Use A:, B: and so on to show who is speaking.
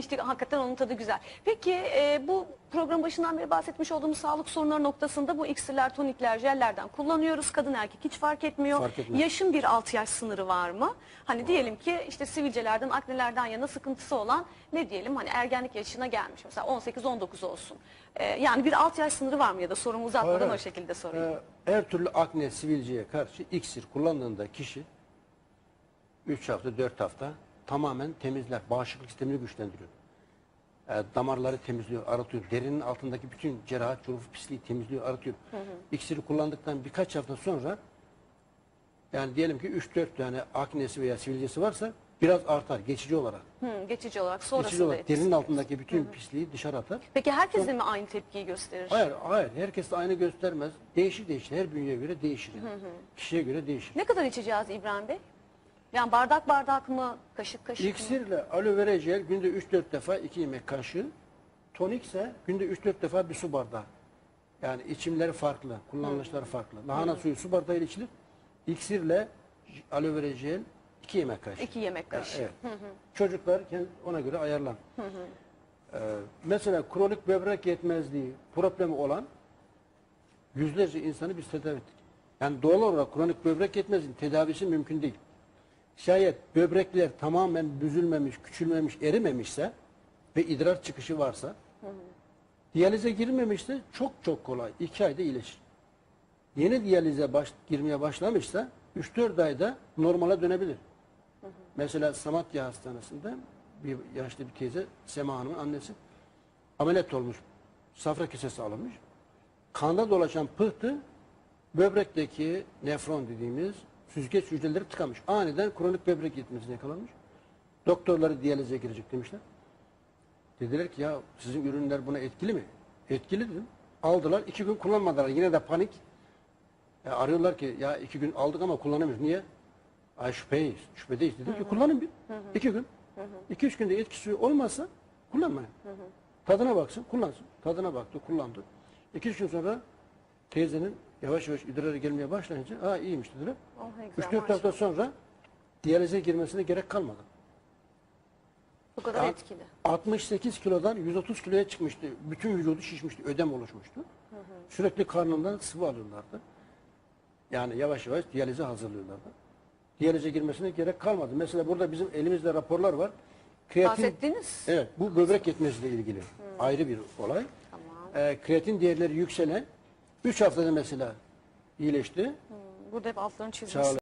A: İşte hakikaten onun tadı güzel. Peki e, bu program başından beri bahsetmiş olduğumuz sağlık sorunları noktasında bu iksirler, tonikler, jellerden kullanıyoruz. Kadın erkek hiç fark etmiyor.
B: Fark etmez.
A: Yaşın bir alt yaş sınırı var mı? Hani diyelim ki işte sivilcelerden, aknelerden yana sıkıntısı olan ne diyelim hani ergenlik yaşına gelmiş. Mesela 18-19 olsun. E, yani bir alt yaş sınırı var mı ya da sorumu uzatmadan
B: Hayır,
A: o şekilde sorayım.
B: Ee, her türlü akne, sivilceye karşı iksir kullandığında kişi 3 hafta, 4 hafta tamamen temizler. Bağışıklık sistemini güçlendiriyor. Ee, damarları temizliyor, aratıyor. Derinin altındaki bütün cerahat, çurufu, pisliği temizliyor, aratıyor. İksiri kullandıktan birkaç hafta sonra yani diyelim ki 3-4 tane aknesi veya sivilcesi varsa biraz artar geçici olarak.
A: Hı, geçici olarak
B: Geçici
A: sonrasında
B: olarak
A: etkisi.
B: derinin altındaki bütün pisliği dışarı atar.
A: Peki herkes de mi aynı tepkiyi gösterir?
B: Hayır, hayır. Herkes de aynı göstermez. Değişir değişir. Her bünyeye göre değişir. yani. Kişiye göre değişir.
A: Ne kadar içeceğiz İbrahim Bey? Yani bardak bardak mı, kaşık kaşık mı?
B: İksirle aloe vera jel günde 3-4 defa 2 yemek kaşığı. Tonikse günde 3-4 defa bir su bardağı. Yani içimleri farklı, kullanılışları farklı. Lahana suyu su bardağıyla içilir. İksirle j- aloe vera jel 2 yemek kaşığı.
A: İki yemek
B: Ya,
A: kaşığı.
B: evet. Çocuklar ona göre ayarlan. Ee, mesela kronik böbrek yetmezliği problemi olan yüzlerce insanı biz tedavi ettik. Yani doğal olarak kronik böbrek yetmezliğinin tedavisi mümkün değil. Şayet böbrekler tamamen büzülmemiş, küçülmemiş, erimemişse ve idrar çıkışı varsa diyalize girmemişse çok çok kolay. 2 ayda iyileşir. Yeni diyalize baş, girmeye başlamışsa 3-4 ayda normale dönebilir. Mesela Samatya Hastanesi'nde bir yaşlı bir teyze Sema Hanım'ın annesi ameliyat olmuş. Safra kesesi alınmış. Kanda dolaşan pıhtı böbrekteki nefron dediğimiz süzgeç hücreleri tıkamış. Aniden kronik böbrek yetmezliğine yakalanmış. Doktorları diyalize girecek demişler. Dediler ki ya sizin ürünler buna etkili mi? Etkili dedim. Aldılar. iki gün kullanmadılar. Yine de panik. Ya arıyorlar ki ya iki gün aldık ama kullanamıyoruz. Niye? Ay şüpheyiz. Şüphedeyiz. Dedim ki kullanın bir. iki gün. İki üç günde etkisi olmazsa kullanmayın. Tadına baksın, kullansın. Tadına baktı, kullandı. İki üç gün sonra teyzenin yavaş yavaş idrarı gelmeye başlayınca aa iyiymiş dediler.
A: Oh, ne güzel,
B: Üç dört hafta
A: maşallah.
B: sonra diyalize girmesine gerek kalmadı.
A: Bu kadar
B: Ya,
A: etkili.
B: 68 kilodan 130 kiloya çıkmıştı. Bütün vücudu şişmişti, ödem oluşmuştu. Sürekli karnından sıvı alıyorlardı. Yani yavaş yavaş diyalize hazırlıyorlardı. Diyalize girmesine gerek kalmadı. Mesela burada bizim elimizde raporlar var. Kreatin,
A: Bahsettiniz.
B: evet, bu böbrek yetmezliğiyle ilgili ayrı bir olay.
A: Tamam.
B: Ee, kreatin değerleri yükselen 3 haftada mesela iyileşti.
A: Burada hep altlarını çizmiş.
B: Sağ olun.